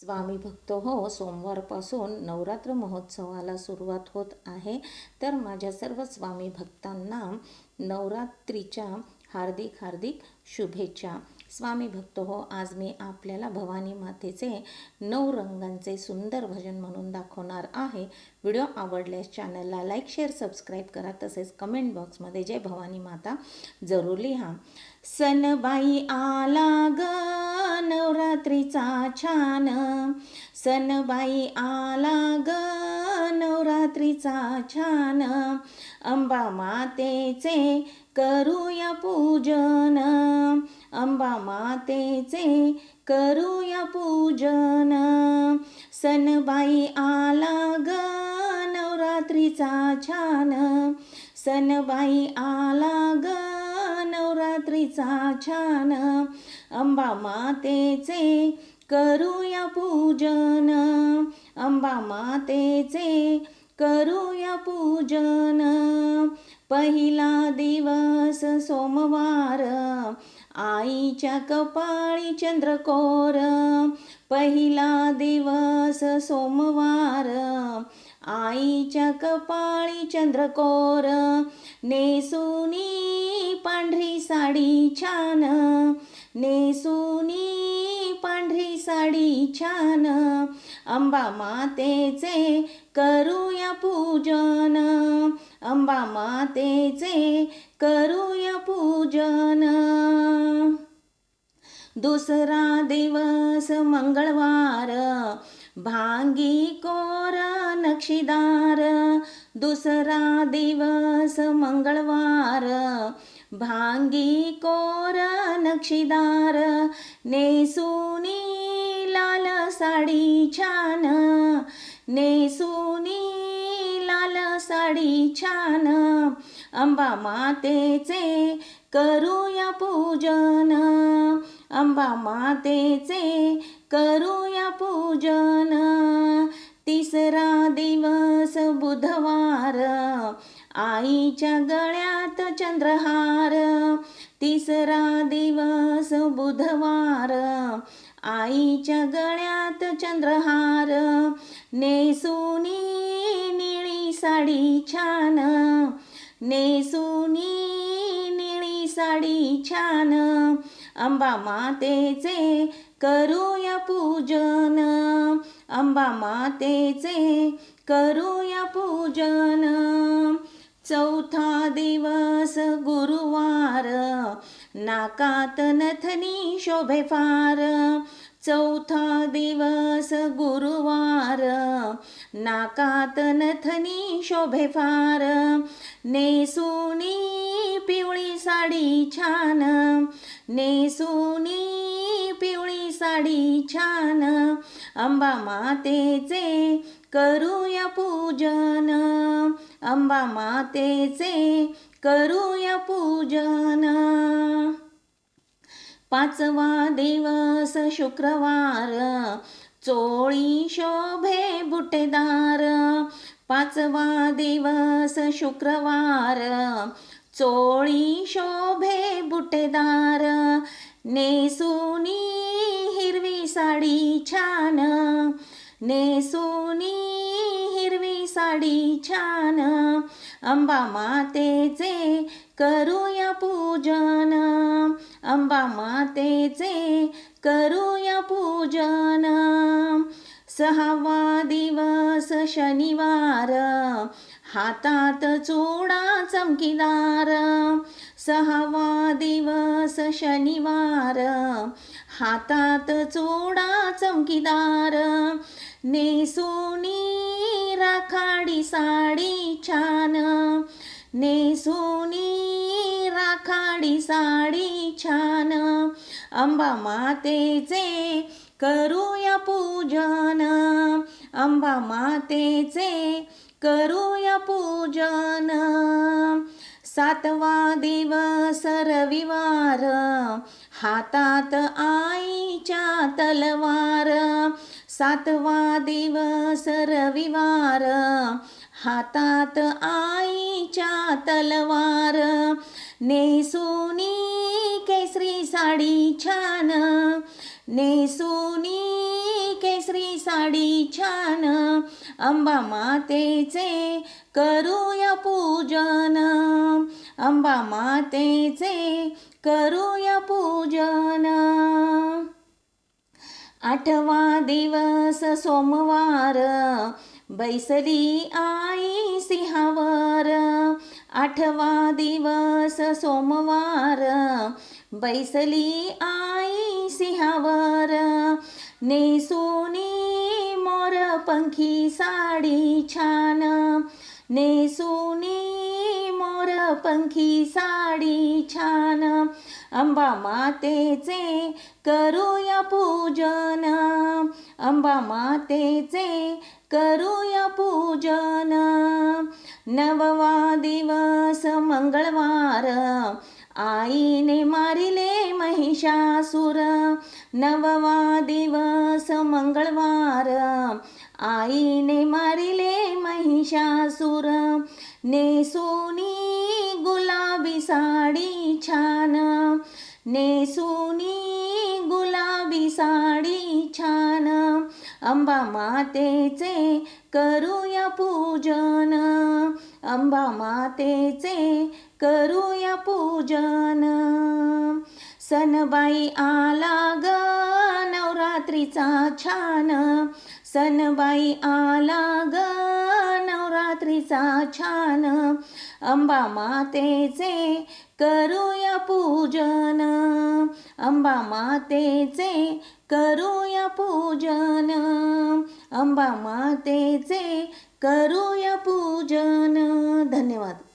स्वामी भक्त हो सोमवारपासून नवरात्र महोत्सवाला सुरुवात होत आहे. तर माझ्या सर्व स्वामी भक्तांना नवरात्रीच्या हार्दिक हार्दिक शुभेच्छा. स्वामी भक्त हो आज मी आपल्याला भवानी मातेचे नऊ रंगांचे सुंदर भजन म्हणून दाखवणार आहे. व्हिडिओ आवडल्यास चॅनलला लाईक शेअर सबस्क्राईब करा. तसेच कमेंट बॉक्समध्ये जय भवानी माता जरूर लिहा. सनबाई आला ग नवरात्रीचा छान. सनबाई आला ग नवरात्रीचा छान. अंबा मातेचे करूया पूजन. अंबा मातेचे करूया पूजन. सनबाई आला ग नवरात्रीचा छान. सनबाई आला ग रात्रीचा छान अंबा मातेचे करूया पूजन. अंबा मातेचे करूया पूजन. पहिला दिवस सोमवार आईच्या कपाळी चंद्रकोर पहिला दिवस सोमवार. आईच्या कपाळी चंद्रकोर. नेसुनी पांढरी साडी छान. नेसुनी पांढरी साडी छान. अंबा मातेचे करूया पूजन. अंबा मातेचे करूया पूजन. दुसरा दिवस मंगळवार. भांगी कोर नक्षीदार. दुसरा दिवस मंगळवार. भांगी कोर नक्षीदार. नेसुनी लाल साडी छान. नेसुनी लाल साडी छान. अंबा मातेचे करूया पूजन. अंबा मातेचे करूया पूजन. तिसरा दिवस बुधवार आईच्या गळ्यात चंद्रहार. तिसरा दिवस बुधवार आईच्या गळ्यात चंद्रहार. नेसुनी निळी साडी छान नेसुनी निळी साडी छान. अंबा मातेचे करूया पूजन. अंबा मातेचे करूया पूजन. चौथा दिवस गुरुवार नाकात नथनी शोभे फार. चौथा दिवस गुरुवार नाकात नथनी शोभे फार. नेसुनी पिवळी साडी छान नेसुनी पिवळी साडी छान. अंबा मातेचे करूया पूजन. अंबा मातेचे करूया पूजन. पाचवा दिवस शुक्रवार चोळी शोभे बुटेदार. पाचवा दिवस शुक्रवार चोळी शोभे बुटेदार. नेसुनी हिरवी साडी छान. नेसुनी हिरवी साडी छान. अंबा मातेचे करूया पूजन. अंबा मातेचे करूया पूजन. सहावा दिवस शनिवार. हातात चूडा चमकीदार सहावा दिवस शनिवार. हातात चूडा चमकीदार नेसुनी राखाडी साडी छान. नेसुनी राखाडी साडी छान. अंबा मातेचे करूया पूजन. अंबा मातेचे करूया पूजन. सातवा दिवस रविवार. हातात आईच्या तलवार. सातवा दिवस रविवार. हातात आईच्या तलवार. नेसुनी केसरी साडी छान. नेसुनी केसरी साडी छान. अंबा मातेचे करूया पूजन. अंबा मातेचे करूया पूजन. आठवा दिवस सोमवार. बैसली आई सिंहावर. आठवा दिवस सोमवार. बैसली आई सिंहावर. नेसुनी मोर पंखी साडी छान. नेसुनी मोर पंखी साडी छान. अंबा मातेचे करूया पूजन. अंबा मातेचे करूया पूजन. नववा दिवस मंगळवार. आईने मारिले महिषासुर नववा दिवस मंगळवार आईने मारिले महिषासुर नेसुनी गुलाबी साडी छान. नेसुनी गुलाबी साडी छान. अंबा मातेचे करूया पूजन. अंबा मातेचे करूया पूजन. सनबाई आला ग नवरात्रीचा छान. सनबाई आला ग नवरात्रीचा छान. अंबा मातेचे करूया पूजन. अंबा मातेचे करूया पूजन. अंबा मातेचे करूया पूजन. धन्यवाद.